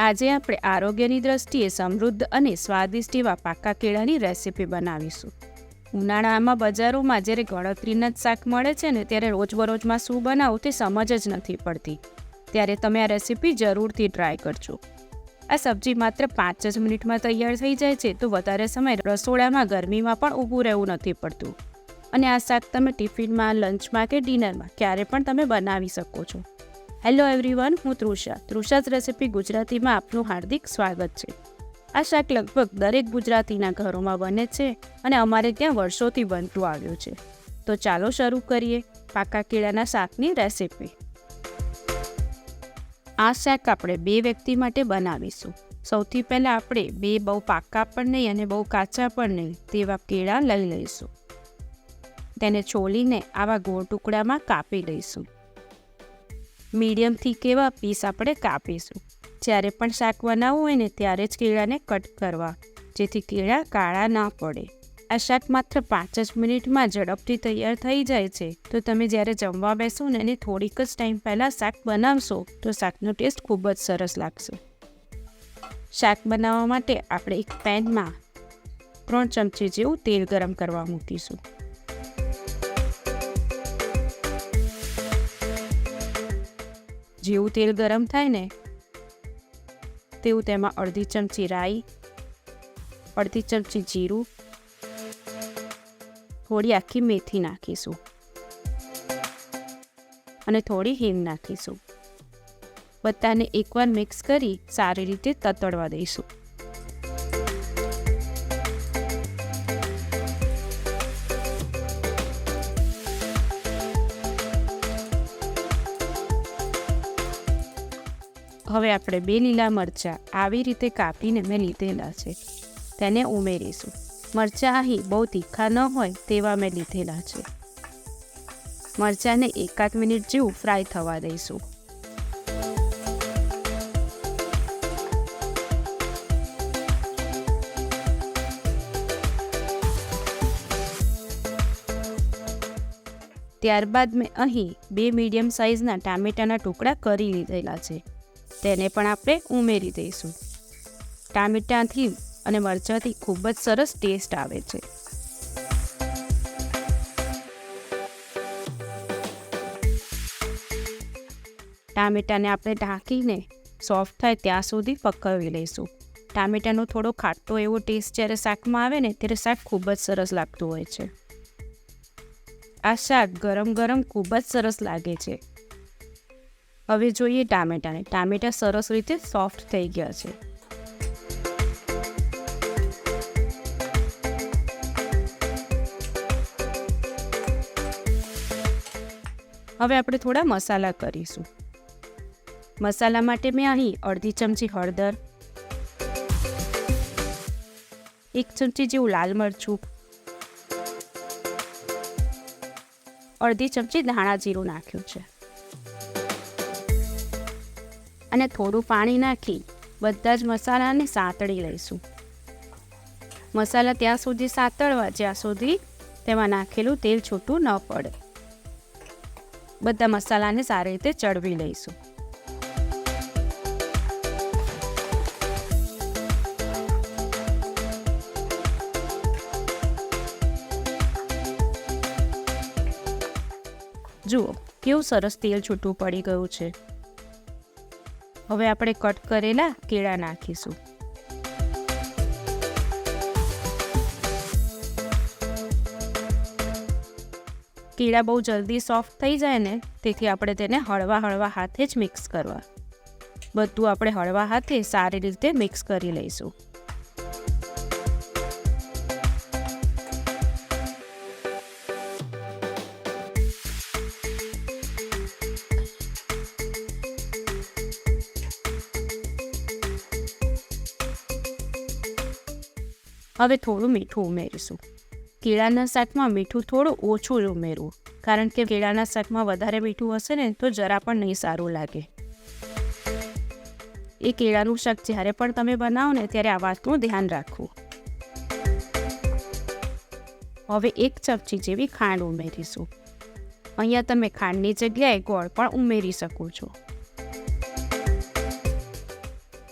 આજે આપણે આરોગ્યની દ્રષ્ટિએ સમૃદ્ધ અને સ્વાદિષ્ટ એવા પાકા કેળાની રેસીપી બનાવીશું. ઉનાળામાં બજારોમાં જ્યારે ગણતરીના જ શાક મળે છે ને ત્યારે રોજબરોજમાં શું બનાવવું તે સમજ જ નથી પડતી. ત્યારે તમે આ રેસીપી જરૂરથી ટ્રાય કરજો. આ સબ્જી માત્ર પાંચ જ મિનિટમાં તૈયાર થઈ જાય છે તો વધારે સમય રસોડામાં ગરમીમાં પણ ઊભું રહેવું નથી પડતું. અને આ શાક તમે ટિફિનમાં, લંચમાં કે ડિનરમાં ક્યારે પણ તમે બનાવી શકો છો. હેલો એવરીવન હું તૃષા. તૃષાસ રેસીપી ગુજરાતીમાં આપનું હાર્દિક સ્વાગત છે. આ શાક લગભગ દરેક ગુજરાતીના ઘરોમાં બને છે અને અમારે ત્યાં વર્ષોથી બનતું આવ્યું છે. તો ચાલો શરૂ કરીએ પાકા કેળાના શાકની રેસીપી આ શાક આપણે બે વ્યક્તિ માટે બનાવીશું. સૌથી પહેલાં આપણે બે બહુ પાકા પણ નહીં અને બહુ કાચા પણ નહીં તેવા કેળા લઈ લઈશું. તેને છોલીને આવા ગોળ ટુકડામાં કાપી લઈશું. મીડિયમથી કેવા પીસ આપણે કાપીશું. જ્યારે પણ શાક બનાવવું હોય ને ત્યારે જ કેળાને કટ કરવા, જેથી કેળા કાળા ના પડે. આ શાક માત્ર પાંચ જ મિનિટમાં ઝડપથી તૈયાર થઈ જાય છે. તો તમે જ્યારે જમવા બેસો ને એની થોડીક જ ટાઈમ પહેલાં શાક બનાવશો, તો શાકનો ટેસ્ટ ખૂબ જ સરસ લાગશે. શાક બનાવવા માટે આપણે એક પેનમાં ત્રણ ચમચી જેવું તેલ ગરમ કરવા મૂકીશું. જેવું તેલ ગરમ થાય ને, તેવું તેમાં અડધી ચમચી રાઈ, અડધી ચમચી જીરું, થોડી આખી મેથી નાખીશું અને થોડી હિંગ નાખીશું. બધાને એકવાર મિક્સ કરી સારી રીતે તતડવા દઈશું. હવે આપણે બે લીલા મરચાં આવી રીતે કાપીને મેં લીધેલા છે. તેને ઉમેરીશું. મરચાં અહીં બહુ તીખા ન હોય તેવા મેં લીધેલા છે. મરચાંને એકાદ મિનિટ જેવું ફ્રાય થવા દઈશું. ત્યારબાદ મેં અહીં બે મીડિયમ સાઇઝના ટામેટાના ટુકડા કરી લીધેલા છે. તેને પણ આપણે ઉમેરી દઈશું. ટામેટાથી અને મરચાંથી ખૂબ જ સરસ ટેસ્ટ આવે છે. ટામેટાને આપણે ઢાંકીને સોફ્ટ થાય ત્યાં સુધી પકવી લઈશું. ટામેટાનો થોડો ખાટો એવો ટેસ્ટ જ્યારે શાકમાં આવે ને ત્યારે શાક ખૂબ જ સરસ લાગતું હોય છે. આ શાક ગરમ ગરમ ખૂબ જ સરસ લાગે છે. હવે જોઈએ ટામેટાને. ટામેટા સરસ રીતે સોફ્ટ થઈ ગયા છે. હવે આપણે થોડા મસાલા કરીશું. મસાલા માટે મેં અહીં અડધી ચમચી હળદર, એક ચમચી જેવું લાલ મરચું, અડધી ચમચી ધાણા જીરું નાખ્યું છે. અને થોડું પાણી નાખી બધા જ મસાલાને સાતળી લઈશું. મસાલા ત્યાં સુધી સાતળવા, જ્યાં સુધી તેમાં નાખેલું તેલ છૂટું ન પડે. બધા મસાલાને સારી રીતે ચડવી લઈશું. જુઓ, કેવું સરસ તેલ છૂટું પડી ગયું છે. હવે આપણે કટ કરેલા કેળા નાખીશું. કેળા બહુ જલ્દી સોફ્ટ થઈ જાય ને, તેથી આપણે તેને હળવા હળવા હાથે જ મિક્સ કરવા. બધું આપણે હળવા હાથે સારી રીતે મિક્સ કરી લઈશું. હવે થોડું મીઠું ઉમેરીશું. કેળાના શાકમાં મીઠું થોડું ઓછું ઉમેરવું. કારણ કે કેળાના શાકમાં વધારે મીઠું હશે ને, તો જરા પણ નહીં સારું લાગે. એ કેળાનું શાક જ્યારે પણ તમે બનાવો ને, ત્યારે આ વાતનું ધ્યાન રાખવું. હવે એક ચમચી જેવી ખાંડ ઉમેરીશું. અહીંયા તમે ખાંડની જગ્યાએ ગોળ પણ ઉમેરી શકો છો.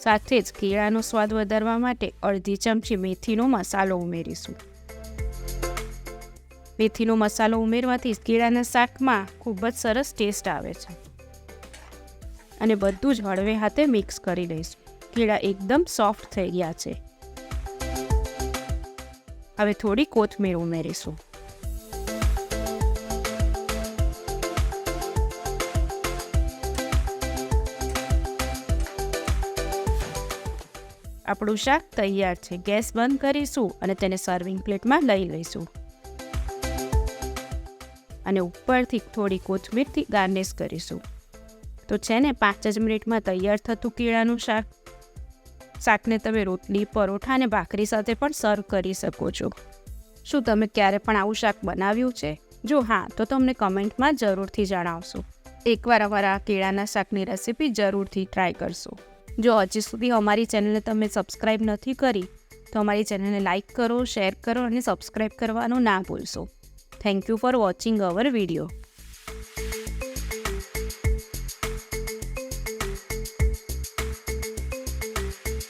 સાથે જ કેળાનો સ્વાદ વધારવા માટે અડધી ચમચી મેથીનો મસાલો ઉમેરીશું. મેથીનો મસાલો ઉમેરવાથી કેળાના શાકમાં ખૂબ જ સરસ ટેસ્ટ આવે છે. અને બધું જ હળવે હાથે મિક્સ કરી લઈશું કેળા એકદમ સોફ્ટ થઈ ગયા છે. હવે થોડી કોથમીર ઉમેરીશું. આપણું શાક તૈયાર છે. ગેસ બંધ કરીશું અને તેને સર્વિંગ પ્લેટમાં લઈ લઈશું. અને ઉપરથી થોડી કોથમીરથી ગાર્નિશ કરીશું. તો છે ને પાંચ જ મિનિટમાં તૈયાર થતું કેળાનું શાક. શાકને તમે રોટલી, પરોઠા અને ભાખરી સાથે પણ સર્વ કરી શકો છો. શું તમે ક્યારે પણ આવું શાક બનાવ્યું છે? જો હા, તો તમને કમેન્ટમાં જરૂરથી જણાવશો. એકવાર અમારા કેળાના શાકની રેસીપી જરૂરથી ટ્રાય કરશો. જો હજી સુધી અમારી ચેનલને તમે સબસ્ક્રાઈબ નથી કરી, તો અમારી ચેનલને લાઇક કરો, શેર કરો અને સબસ્ક્રાઈબ કરવાનું ના ભૂલશો. Thank you for watching our video.